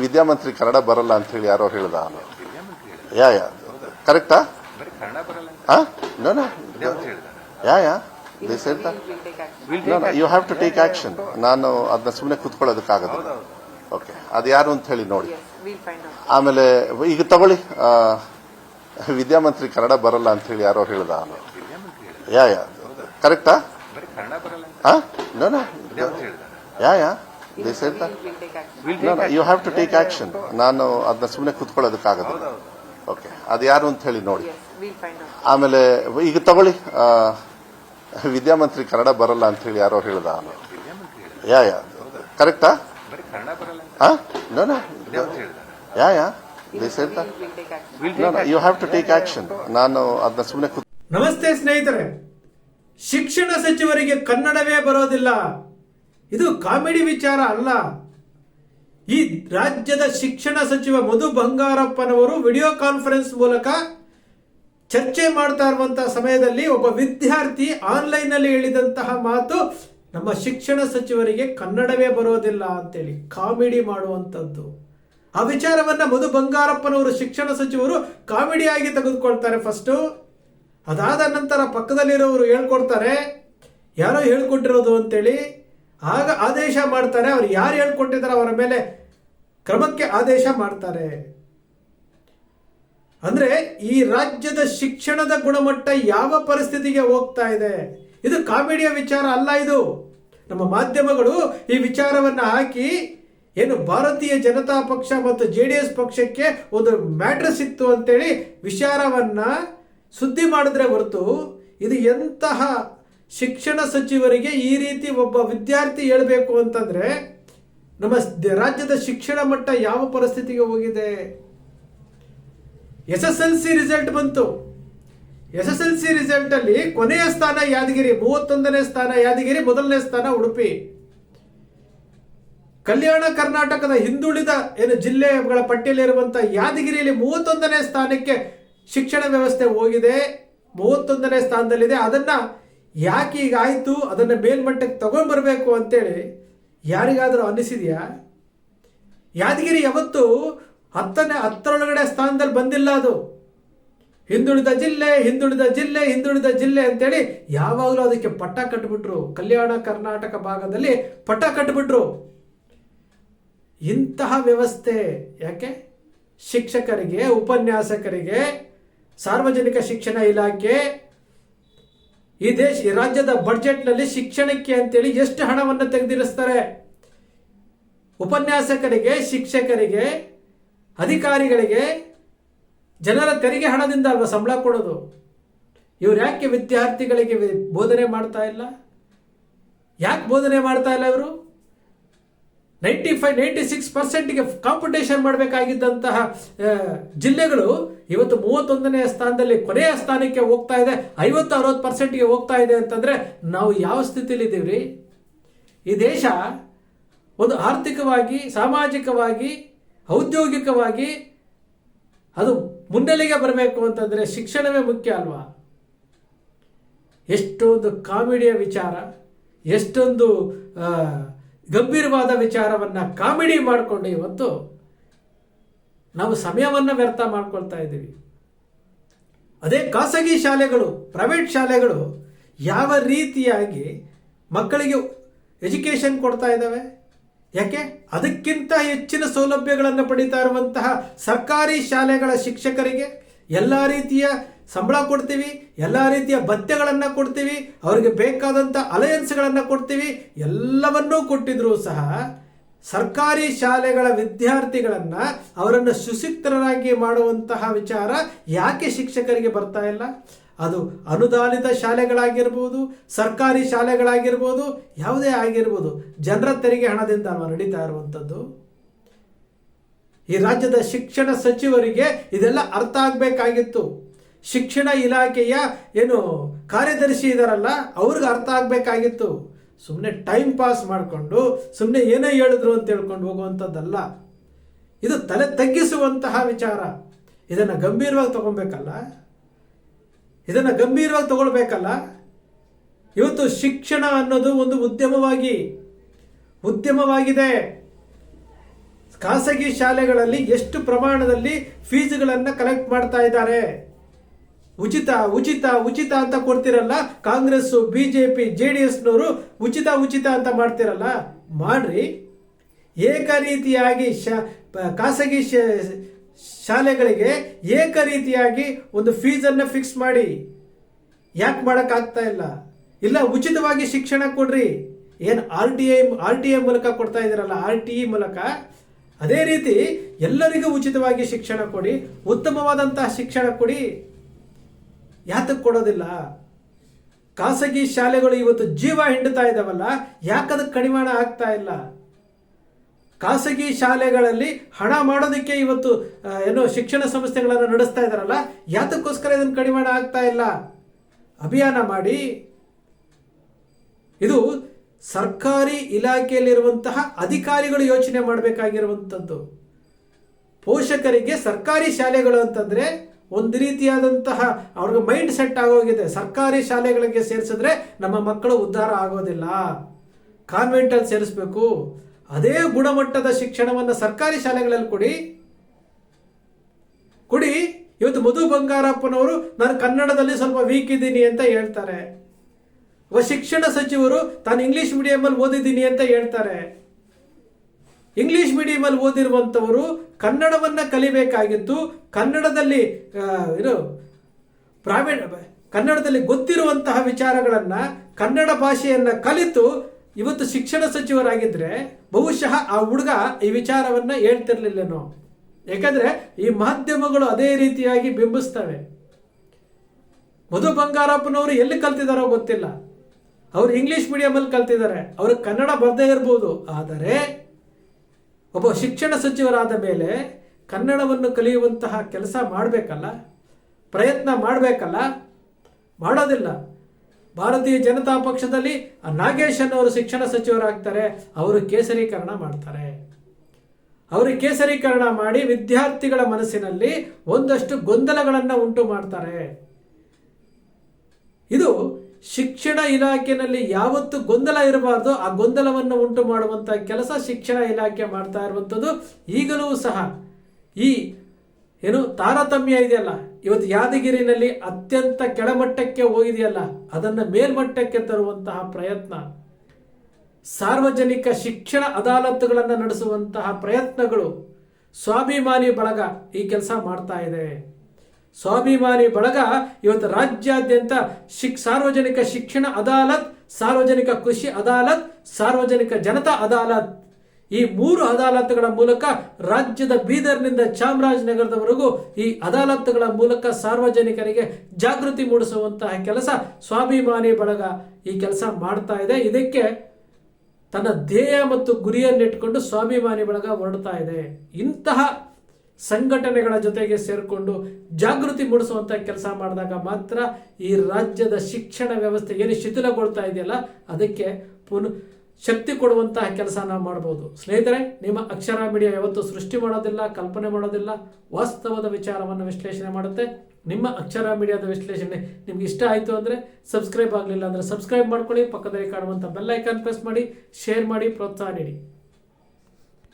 ವಿದ್ಯಾಮಂತ್ರಿ ಕನ್ನಡ ಬರಲ್ಲ ಅಂತ ಹೇಳಿ ಯಾರೋ ಹೇಳ್ದ ಯಾ ಯಾ ಕರೆಕ್ಟಾ? ಬರೀ ಕನ್ನಡ ಬರಲ್ಲ ಅಂತ ಹಾ ನೋ ನೋ ವಿದ್ಯಾವಂತ ಹೇಳಿದಾರೆ yeah yeah this you have to take action ನಾನು ಅದನ್ನ ಸುಮ್ಮನೆ ಕೂತ್ಕೊಳ್ಳೋದಕ್ಕಾಗೋದಿಲ್ಲ ಓಕೆ ಅದು ಯಾರು ಅಂತ ಹೇಳಿ ನೋಡಿ. ಆಮೇಲೆ ಈಗ ತಗೊಳ್ಳಿ. ವಿದ್ಯಾಮಂತ್ರಿ ಕನ್ನಡ ಬರಲ್ಲ ಅಂತ ಹೇಳಿ ಯಾರೋ ಹೇಳ್ದ ಯಾ ಯಾ. ಕರೆಕ್ಟಾ ಬರೀ ಕನ್ನಡ ಬರಲ್ಲ ಅಂತ. ಹಾ ನೋ ನೋ. ವಿದ್ಯಾವಂತ yeah yeah. They say. No you have to take action ನಾನು ಅದನ್ನ ಸುಮ್ಮನೆ ಕೂತ್ಕೊಳ್ಳೋದಕ್ಕಾಗೋದಿಲ್ಲ ಓಕೆ ಅದು ಯಾರು ಅಂತ ಹೇಳಿ ನೋಡಿ. ಆಮೇಲೆ ಈಗ ತಗೊಳ್ಳಿ. ಆ, ವಿದ್ಯಾಮಂತ್ರಿ ಕನ್ನಡ ಬರಲ್ಲ ಅಂತ ಹೇಳಿ ಯಾರೋ ಹೇಳ್ದ ಯಾ ಯಾ. ಕರೆಕ್ಟಾ ಬರೀ ಕನ್ನಡ ಬರಲ್ಲ ಅಂತ. ಹಾ ನೋ ನೋ ವಿದ್ಯಾವಂತ ಹೇಳಿದಾರೆ yeah yeah. You have to take action ನಾನು ಅದನ್ನ ಸುಮ್ಮನೆ ಕೂತ್ ನಮಸ್ತೆ ಸ್ನೇಹಿತರೆ. ಶಿಕ್ಷಣ ಸಚಿವರಿಗೆ ಕನ್ನಡವೇ ಬರೋದಿಲ್ಲ. ಇದು ಕಾಮಿಡಿ ವಿಚಾರ ಅಲ್ಲ. ಈ ರಾಜ್ಯದ ಶಿಕ್ಷಣ ಸಚಿವ ಮಧು ಬಂಗಾರಪ್ಪನವರು ವಿಡಿಯೋ ಕಾನ್ಫರೆನ್ಸ್ ಮೂಲಕ ಚರ್ಚೆ ಮಾಡ್ತಾ ಇರುವಂತಹ ಸಮಯದಲ್ಲಿ ಒಬ್ಬ ವಿದ್ಯಾರ್ಥಿ ಆನ್ಲೈನ್ನಲ್ಲಿ ಹೇಳಿದಂತಹ ಮಾತು ನಮ್ಮ ಶಿಕ್ಷಣ ಸಚಿವರಿಗೆ ಕನ್ನಡವೇ ಬರೋದಿಲ್ಲ ಅಂತೇಳಿ ಕಾಮಿಡಿ ಮಾಡುವಂಥದ್ದು. ಆ ವಿಚಾರವನ್ನ ಮಧು ಬಂಗಾರಪ್ಪನವರು ಶಿಕ್ಷಣ ಸಚಿವರು ಕಾಮಿಡಿಯಾಗಿ ತೆಗೆದುಕೊಳ್ತಾರೆ ಫಸ್ಟು. ಅದಾದ ನಂತರ ಪಕ್ಕದಲ್ಲಿರೋರು ಹೇಳ್ಕೊಡ್ತಾರೆ. ಯಾರೋ ಹೇಳ್ಕೊಟ್ಟಿರೋದು ಅಂತೇಳಿ. ಆಗ ಆದೇಶ ಮಾಡ್ತಾರೆ, ಅವ್ರು ಯಾರು ಹೇಳ್ಕೊಟ್ಟಿದ್ದಾರೆ ಅವರ ಮೇಲೆ ಕ್ರಮಕ್ಕೆ ಆದೇಶ ಮಾಡ್ತಾರೆ. ಅಂದ್ರೆ ಈ ರಾಜ್ಯದ ಶಿಕ್ಷಣದ ಗುಣಮಟ್ಟ ಯಾವ ಪರಿಸ್ಥಿತಿಗೆ ಹೋಗ್ತಾ ಇದೆ? ಇದು ಕಾಮಿಡಿಯ ವಿಚಾರ ಅಲ್ಲ ಇದು. ನಮ್ಮ ಮಾಧ್ಯಮಗಳು ಈ ವಿಚಾರವನ್ನ ಹಾಕಿ ಏನು ಭಾರತೀಯ ಜನತಾ ಪಕ್ಷ ಮತ್ತು ಜೆ ಡಿ ಎಸ್ ಪಕ್ಷಕ್ಕೆ ಒಂದು ಮ್ಯಾಟ್ರ್ ಸಿಕ್ತು ಅಂತೇಳಿ ವಿಚಾರವನ್ನ ಸುದ್ದಿ ಮಾಡಿದ್ರೆ ಹೊರತು ಇದು ಎಂತಹ ಶಿಕ್ಷಣ ಸಚಿವರಿಗೆ ಈ ರೀತಿ ಒಬ್ಬ ವಿದ್ಯಾರ್ಥಿ ಹೇಳಬೇಕು ಅಂತಂದ್ರೆ, ನಮ್ಮ ರಾಜ್ಯದ ಶಿಕ್ಷಣ ಮಟ್ಟ ಯಾವ ಪರಿಸ್ಥಿತಿಗೆ ಹೋಗಿದೆ? S S L C result ಬಂತು. S S L C result ಅಲ್ಲಿ ಕೊನೆಯ ಸ್ಥಾನ ಯಾದಗಿರಿ, ಮೂವತ್ತೊಂದನೇ ಸ್ಥಾನ ಯಾದಗಿರಿ, ಮೊದಲನೇ ಸ್ಥಾನ ಉಡುಪಿ. ಕಲ್ಯಾಣ ಕರ್ನಾಟಕದ ಹಿಂದುಳಿದ ಏನು ಜಿಲ್ಲೆಗಳ ಪಟ್ಟಿಯಲ್ಲಿರುವಂತಹ ಯಾದಗಿರಿಯಲ್ಲಿ ಮೂವತ್ತೊಂದನೇ ಸ್ಥಾನಕ್ಕೆ ಶಿಕ್ಷಣ ವ್ಯವಸ್ಥೆ ಹೋಗಿದೆ. ಮೂವತ್ತೊಂದನೇ ಸ್ಥಾನದಲ್ಲಿದೆ. ಅದನ್ನ ಯಾಕೆ ಈಗ ಆಯ್ತು? ಅದನ್ನ ಮೇಲ್ಮಟ್ಟಕ್ಕೆ ತಗೊಂಡ್ಬರ್ಬೇಕು ಅಂತೇಳಿ ಯಾರಿಗಾದರೂ ಅನಿಸಿದ್ಯಾ ಯಾದಗಿರಿ ಯಾವತ್ತು ಹತ್ತನೇ, ಹತ್ತರೊಳಗಡೆ ಸ್ಥಾನದಲ್ಲಿ ಬಂದಿಲ್ಲ ಅದು. ಹಿಂದುಳಿದ ಜಿಲ್ಲೆ ಹಿಂದುಳಿದ ಜಿಲ್ಲೆ ಹಿಂದುಳಿದ ಜಿಲ್ಲೆ ಅಂತೇಳಿ ಯಾವಾಗಲೂ ಅದಕ್ಕೆ ಪಟ್ಟ ಕಟ್ಬಿಟ್ರು. ಕಲ್ಯಾಣ ಕರ್ನಾಟಕ ಭಾಗದಲ್ಲಿ ಪಟ್ಟ ಕಟ್ಬಿಟ್ರು. ಇಂತಹ ವ್ಯವಸ್ಥೆ ಯಾಕೆ? ಶಿಕ್ಷಕರಿಗೆ, ಉಪನ್ಯಾಸಕರಿಗೆ, ಸಾರ್ವಜನಿಕ ಶಿಕ್ಷಣ ಇಲಾಖೆ ಈ ದೇಶ, ಈ ರಾಜ್ಯದ ಬಡ್ಜೆಟ್ನಲ್ಲಿ ಶಿಕ್ಷಣಕ್ಕೆ ಅಂತೇಳಿ ಎಷ್ಟು ಹಣವನ್ನು ತೆಗೆದಿರಿಸ್ತಾರೆ? ಉಪನ್ಯಾಸಕರಿಗೆ, ಶಿಕ್ಷಕರಿಗೆ, ಅಧಿಕಾರಿಗಳಿಗೆ ಜನರ ತೆರಿಗೆ ಹಣದಿಂದ ಅಲ್ವಾ ಸಂಬಳ ಕೊಡೋದು? ಇವ್ರು ಯಾಕೆ ವಿದ್ಯಾರ್ಥಿಗಳಿಗೆ ಬೋಧನೆ ಮಾಡ್ತಾ ಇಲ್ಲ? ಯಾಕೆ ಬೋಧನೆ ಮಾಡ್ತಾ ಇಲ್ಲ ಇವರು? ನೈಂಟಿ ಫೈವ್, ನೈಂಟಿ ಸಿಕ್ಸ್ ಪರ್ಸೆಂಟ್ಗೆ ಕಾಂಪಿಟೇಷನ್ ಮಾಡಬೇಕಾಗಿದ್ದಂತಹ ಜಿಲ್ಲೆಗಳು ಇವತ್ತು ಮೂವತ್ತೊಂದನೇ ಸ್ಥಾನದಲ್ಲಿ ಕೊನೆಯ ಸ್ಥಾನಕ್ಕೆ ಹೋಗ್ತಾ ಇದೆ. ಐವತ್ತು, ಅರವತ್ತು ಪರ್ಸೆಂಟ್ಗೆ ಹೋಗ್ತಾ ಇದೆ ಅಂತಂದ್ರೆ ನಾವು ಯಾವ ಸ್ಥಿತಿಯಲ್ಲಿ ಇದ್ದೀವ್ರಿ? ಈ ದೇಶ ಒಂದು ಆರ್ಥಿಕವಾಗಿ, ಸಾಮಾಜಿಕವಾಗಿ, ಔದ್ಯೋಗಿಕವಾಗಿ ಅದು ಮುನ್ನೆಲೆಗೆ ಬರಬೇಕು ಅಂತಂದ್ರೆ ಶಿಕ್ಷಣವೇ ಮುಖ್ಯ ಅಲ್ವಾ? ಎಷ್ಟೊಂದು ಕಾಮಿಡಿಯ ವಿಚಾರ, ಎಷ್ಟೊಂದು ಗಂಭೀರವಾದ ವಿಚಾರವನ್ನ ಕಾಮಿಡಿ ಮಾಡಿಕೊಂಡು ಇವತ್ತು ನಾವು ಸಮಯವನ್ನ ವ್ಯರ್ಥ ಮಾಡ್ಕೊಳ್ತಾ ಇದ್ದೀವಿ. ಅದೇ ಖಾಸಗಿ ಶಾಲೆಗಳು, ಪ್ರೈವೇಟ್ ಶಾಲೆಗಳು ಯಾವ ರೀತಿಯಾಗಿ ಮಕ್ಕಳಿಗೆ ಎಜುಕೇಶನ್ ಕೊಡ್ತಾ ಇದ್ದಾವೆ? ಯಾಕೆ? ಅದಕ್ಕಿಂತ ಹೆಚ್ಚಿನ ಸೌಲಭ್ಯಗಳನ್ನು ಪಡಿತಾ ಇರುವಂತಹ ಸರ್ಕಾರಿ ಶಾಲೆಗಳ ಶಿಕ್ಷಕರಿಗೆ ಎಲ್ಲ ರೀತಿಯ ಸಂಬಳ ಕೊಡ್ತೀವಿ, ಎಲ್ಲ ರೀತಿಯ ಭತ್ಯಗಳನ್ನು ಕೊಡ್ತೀವಿ, ಅವರಿಗೆ ಬೇಕಾದಂಥ ಅಲಯನ್ಸ್ಗಳನ್ನು ಕೊಡ್ತೀವಿ, ಎಲ್ಲವನ್ನೂ ಕೊಟ್ಟಿದ್ರೂ ಸಹ ಸರ್ಕಾರಿ ಶಾಲೆಗಳ ವಿದ್ಯಾರ್ಥಿಗಳನ್ನು ಅವರನ್ನು ಸುಶಿಕ್ತರಾಗಿ ಮಾಡುವಂತಹ ವಿಚಾರ ಯಾಕೆ ಶಿಕ್ಷಕರಿಗೆ ಬರ್ತಾ ಇಲ್ಲ? ಅದು ಅನುದಾನಿತ ಶಾಲೆಗಳಾಗಿರ್ಬೋದು, ಸರ್ಕಾರಿ ಶಾಲೆಗಳಾಗಿರ್ಬೋದು, ಯಾವುದೇ ಆಗಿರ್ಬೋದು, ಜನರ ತೆರಿಗೆ ಹಣದಿಂದ ನಡೀತಾ ಇರುವಂಥದ್ದು. ಈ ರಾಜ್ಯದ ಶಿಕ್ಷಣ ಸಚಿವರಿಗೆ ಇದೆಲ್ಲ ಅರ್ಥ ಆಗಬೇಕಾಗಿತ್ತು. ಶಿಕ್ಷಣ ಇಲಾಖೆಯ ಏನು ಕಾರ್ಯದರ್ಶಿ ಇದಾರಲ್ಲ, ಅವ್ರಿಗೆ ಅರ್ಥ ಆಗಬೇಕಾಗಿತ್ತು. ಸುಮ್ಮನೆ ಟೈಮ್ ಪಾಸ್ ಮಾಡಿಕೊಂಡು ಸುಮ್ಮನೆ ಏನೇ ಹೇಳಿದ್ರು ಅಂತ ಹೇಳ್ಕೊಂಡು ಹೋಗುವಂಥದ್ದಲ್ಲ. ಇದು ತಲೆ ತಗ್ಗಿಸುವಂತಹ ವಿಚಾರ. ಇದನ್ನು ಗಂಭೀರವಾಗಿ ತಗೊಬೇಕಲ್ಲ ಇದನ್ನು ಗಂಭೀರವಾಗಿ ತಗೊಳ್ಬೇಕಲ್ಲ? ಇವತ್ತು ಶಿಕ್ಷಣ ಅನ್ನೋದು ಒಂದು ಉದ್ಯಮವಾಗಿ, ಉದ್ಯಮವಾಗಿದೆ. ಖಾಸಗಿ ಶಾಲೆಗಳಲ್ಲಿ ಎಷ್ಟು ಪ್ರಮಾಣದಲ್ಲಿ ಫೀಸ್ಗಳನ್ನು ಕಲೆಕ್ಟ್ ಮಾಡ್ತಾ ಇದ್ದಾರೆ. ಉಚಿತ ಉಚಿತ ಉಚಿತ ಅಂತ ಕೊಡ್ತಿರಲ್ಲ? ಕಾಂಗ್ರೆಸ್ ಬಿಜೆಪಿ, ಜೆ ಡಿ ಎಸ್ನವರು ಉಚಿತ ಉಚಿತ ಅಂತ ಮಾಡ್ತಿರಲ್ಲ? ಮಾಡ್ರಿ. ಏಕ ರೀತಿಯಾಗಿ ಶಾ, ಪ- ಖಾಸಗಿ ಶಾಲೆಗಳಿಗೆ ಏಕ ರೀತಿಯಾಗಿ ಒಂದು ಫೀಸನ್ನು ಫಿಕ್ಸ್ ಮಾಡಿ. ಯಾಕೆ ಮಾಡೋಕ್ಕಾಗ್ತಾ ಇಲ್ಲ? ಇಲ್ಲ, ಉಚಿತವಾಗಿ ಶಿಕ್ಷಣ ಕೊಡ್ರಿ. ಏನು R T I, R T I ಮೂಲಕ ಕೊಡ್ತಾ ಇದ್ದೀರಲ್ಲ? ಆರ್ ಟಿ ಇ ಮೂಲಕ? ಅದೇ ರೀತಿ ಎಲ್ಲರಿಗೂ ಉಚಿತವಾಗಿ ಶಿಕ್ಷಣ ಕೊಡಿ, ಉತ್ತಮವಾದಂತಹ ಶಿಕ್ಷಣ ಕೊಡಿ. ಯಾತಕ್ಕೆ ಕೊಡೋದಿಲ್ಲ? ಖಾಸಗಿ ಶಾಲೆಗಳು ಇವತ್ತು ಜೀವ ಹಿಂಡುತ್ತಾ ಇದ್ದಾವಲ್ಲ ಯಾಕದಕ್ಕೆ ಕಡಿವಾಣ ಆಗ್ತಾ ಇಲ್ಲ? ಖಾಸಗಿ ಶಾಲೆಗಳಲ್ಲಿ ಹಣ ಮಾಡೋದಕ್ಕೆ ಇವತ್ತು ಏನು ಶಿಕ್ಷಣ ಸಂಸ್ಥೆಗಳನ್ನು ನಡೆಸ್ತಾ ಇದ್ದಾರಲ್ಲ ಯಾತಕ್ಕೋಸ್ಕರ ಇದನ್ನು ಕಡಿವಾಣ ಆಗ್ತಾ ಇಲ್ಲ? ಅಭಿಯಾನ ಮಾಡಿ. ಇದು ಸರ್ಕಾರಿ ಇಲಾಖೆಯಲ್ಲಿರುವಂತಹ ಅಧಿಕಾರಿಗಳು ಯೋಚನೆ ಮಾಡಬೇಕಾಗಿರುವಂಥದ್ದು ಪೋಷಕರಿಗೆ ಸರ್ಕಾರಿ ಶಾಲೆಗಳು ಅಂತಂದ್ರೆ ಒಂದು ರೀತಿಯಾದಂತಹ ಅವ್ರಿಗೆ ಮೈಂಡ್ ಸೆಟ್ ಆಗೋಗಿದೆ. ಸರ್ಕಾರಿ ಶಾಲೆಗಳಿಗೆ ಸೇರಿಸಿದ್ರೆ ನಮ್ಮ ಮಕ್ಕಳು ಉದ್ಧಾರ ಆಗೋದಿಲ್ಲ. ಕಾನ್ವೆಂಟಲ್ಲಿ ಸೇರಿಸ್ಬೇಕು. ಅದೇ ಗುಣಮಟ್ಟದ ಶಿಕ್ಷಣವನ್ನು ಸರ್ಕಾರಿ ಶಾಲೆಗಳಲ್ಲಿ ಕೊಡಿ. ಕೊಡಿ. ಇವತ್ತು ಮಧು ಬಂಗಾರಪ್ಪನವರು, ನಾನು ಕನ್ನಡದಲ್ಲಿ ಸ್ವಲ್ಪ ವೀಕ್ ಇದ್ದೀನಿ ಅಂತ ಹೇಳ್ತಾರೆ. ಒಬ್ಬ ಶಿಕ್ಷಣ ಸಚಿವರು, ತಾನು ಇಂಗ್ಲಿಷ್ ಮೀಡಿಯಮಲ್ಲಿ ಓದಿದ್ದೀನಿ ಅಂತ ಹೇಳ್ತಾರೆ. ಇಂಗ್ಲಿಷ್ ಮೀಡಿಯಮಲ್ಲಿ ಓದಿರುವಂಥವರು ಕನ್ನಡವನ್ನ ಕಲಿಬೇಕಾಗಿತ್ತು ಕನ್ನಡದಲ್ಲಿ ಏನು ಪ್ರಾವೀಣ್ ಕನ್ನಡದಲ್ಲಿ ಗೊತ್ತಿರುವಂತಹ ವಿಚಾರಗಳನ್ನ ಕನ್ನಡ ಭಾಷೆಯನ್ನು ಕಲಿತು ಇವತ್ತು ಶಿಕ್ಷಣ ಸಚಿವರಾಗಿದ್ರೆ ಬಹುಶಃ ಆ ಹುಡುಗ ಈ ವಿಚಾರವನ್ನ ಹೇಳ್ತಿರ್ಲಿಲ್ಲೇನೋ. ಯಾಕಂದ್ರೆ ಈ ಮಾಧ್ಯಮಗಳು ಅದೇ ರೀತಿಯಾಗಿ ಬಿಂಬಿಸ್ತವೆ. ಮಧು ಬಂಗಾರಪ್ಪನವರು ಎಲ್ಲಿ ಕಲ್ತಿದಾರೋ ಗೊತ್ತಿಲ್ಲ. ಅವರು ಇಂಗ್ಲಿಷ್ ಮೀಡಿಯಮಲ್ಲಿ ಕಲ್ತಿದ್ದಾರೆ. ಅವ್ರಿಗೆ ಕನ್ನಡ ಬರ್ದೇ ಇರ್ಬೋದು. ಆದರೆ ಒಬ್ಬ ಶಿಕ್ಷಣ ಸಚಿವರಾದ ಮೇಲೆ ಕನ್ನಡವನ್ನು ಕಲಿಯುವಂತಹ ಕೆಲಸ ಮಾಡಬೇಕಲ್ಲ, ಪ್ರಯತ್ನ ಮಾಡಬೇಕಲ್ಲ, ಮಾಡೋದಿಲ್ಲ. ಭಾರತೀಯ ಜನತಾ ಪಕ್ಷದಲ್ಲಿ ನಾಗೇಶ್ ಅನ್ನೋರು ಶಿಕ್ಷಣ ಸಚಿವರಾಗ್ತಾರೆ, ಅವರು ಕೇಸರೀಕರಣ ಮಾಡ್ತಾರೆ. ಅವರು ಕೇಸರೀಕರಣ ಮಾಡಿ ವಿದ್ಯಾರ್ಥಿಗಳ ಮನಸ್ಸಿನಲ್ಲಿ ಒಂದಷ್ಟು ಗೊಂದಲಗಳನ್ನು ಉಂಟು ಮಾಡ್ತಾರೆ. ಇದು ಶಿಕ್ಷಣ ಇಲಾಖೆಯಲ್ಲಿ ಯಾವತ್ತು ಗೊಂದಲ ಇರಬಾರ್ದು. ಆ ಗೊಂದಲವನ್ನು ಉಂಟು ಮಾಡುವಂಥ ಕೆಲಸ ಶಿಕ್ಷಣ ಇಲಾಖೆ ಮಾಡ್ತಾ ಇರುವಂಥದ್ದು. ಈಗಲೂ ಸಹ ಈ ಏನು ತಾರತಮ್ಯ ಇದೆಯಲ್ಲ? ಇವತ್ತು ಯಾದಗಿರಿನಲ್ಲಿ ಅತ್ಯಂತ ಕೆಳಮಟ್ಟಕ್ಕೆ ಹೋಗಿದೆಯಲ್ಲ? ಅದನ್ನು ಮೇಲ್ಮಟ್ಟಕ್ಕೆ ತರುವಂತಹ ಪ್ರಯತ್ನ. ಸಾರ್ವಜನಿಕ ಶಿಕ್ಷಣ ಅದಾಲತ್ತುಗಳನ್ನು ನಡೆಸುವಂತಹ ಪ್ರಯತ್ನಗಳು ಸ್ವಾಭಿಮಾನಿ ಬಳಗ ಈ ಕೆಲಸ ಮಾಡ್ತಾ ಇದೆ. ಸ್ವಾಭಿಮಾನಿ ಬಳಗ ಇವತ್ತು ರಾಜ್ಯಾದ್ಯಂತ ಶಿಕ್ ಸಾರ್ವಜನಿಕ ಶಿಕ್ಷಣ ಅದಾಲತ್, ಸಾರ್ವಜನಿಕ ಕೃಷಿ ಅದಾಲತ್, ಸಾರ್ವಜನಿಕ ಜನತಾ ಅದಾಲತ್. ಈ ಮೂರು ಅದಾಲತ್ಗಳ ಮೂಲಕ ರಾಜ್ಯದ ಬೀದರ್ನಿಂದ ಚಾಮರಾಜನಗರದವರೆಗೂ ಈ ಅದಾಲತ್ಗಳ ಮೂಲಕ ಸಾರ್ವಜನಿಕರಿಗೆ ಜಾಗೃತಿ ಮೂಡಿಸುವಂತಹ ಕೆಲಸ ಸ್ವಾಭಿಮಾನಿ ಬಳಗ ಈ ಕೆಲಸ ಮಾಡ್ತಾ ಇದೆ. ಇದಕ್ಕೆ ತನ್ನ ಧ್ಯೇಯ ಮತ್ತು ಗುರಿಯನ್ನಿಟ್ಕೊಂಡು ಸ್ವಾಭಿಮಾನಿ ಬಳಗ ಹೊರಡ್ತಾ ಇದೆ. ಇಂತಹ ಸಂಘಟನೆಗಳ ಜೊತೆಗೆ ಸೇರಿಕೊಂಡು ಜಾಗೃತಿ ಮೂಡಿಸುವಂಥ ಕೆಲಸ ಮಾಡಿದಾಗ ಮಾತ್ರ ಈ ರಾಜ್ಯದ ಶಿಕ್ಷಣ ವ್ಯವಸ್ಥೆ ಏನು ಶಿಥಿಲಗೊಳ್ತಾ ಇದೆಯಲ್ಲ, ಅದಕ್ಕೆ ಪುನಃ ಶಕ್ತಿ ಕೊಡುವಂತಹ ಕೆಲಸ ನಾವು ಮಾಡ್ಬೋದು. ಸ್ನೇಹಿತರೆ, ನಿಮ್ಮ ಅಕ್ಷರ ಮೀಡಿಯಾ ಯಾವತ್ತೂ ಸೃಷ್ಟಿ ಮಾಡೋದಿಲ್ಲ, ಕಲ್ಪನೆ ಮಾಡೋದಿಲ್ಲ, ವಾಸ್ತವದ ವಿಚಾರವನ್ನು ವಿಶ್ಲೇಷಣೆ ಮಾಡುತ್ತೆ. ನಿಮ್ಮ ಅಕ್ಷರ ಮೀಡಿಯಾದ ವಿಶ್ಲೇಷಣೆ ನಿಮ್ಗೆ ಇಷ್ಟ ಆಯಿತು ಅಂದರೆ ಸಬ್ಸ್ಕ್ರೈಬ್ ಆಗಲಿಲ್ಲ ಅಂದರೆ ಸಬ್ಸ್ಕ್ರೈಬ್ ಮಾಡ್ಕೊಳ್ಳಿ, ಪಕ್ಕದಲ್ಲಿ ಕಾಣುವಂಥ ಐಕಾನ್ ಪ್ರೆಸ್ ಮಾಡಿ, ಶೇರ್ ಮಾಡಿ, ಪ್ರೋತ್ಸಾಹ ನೀಡಿ.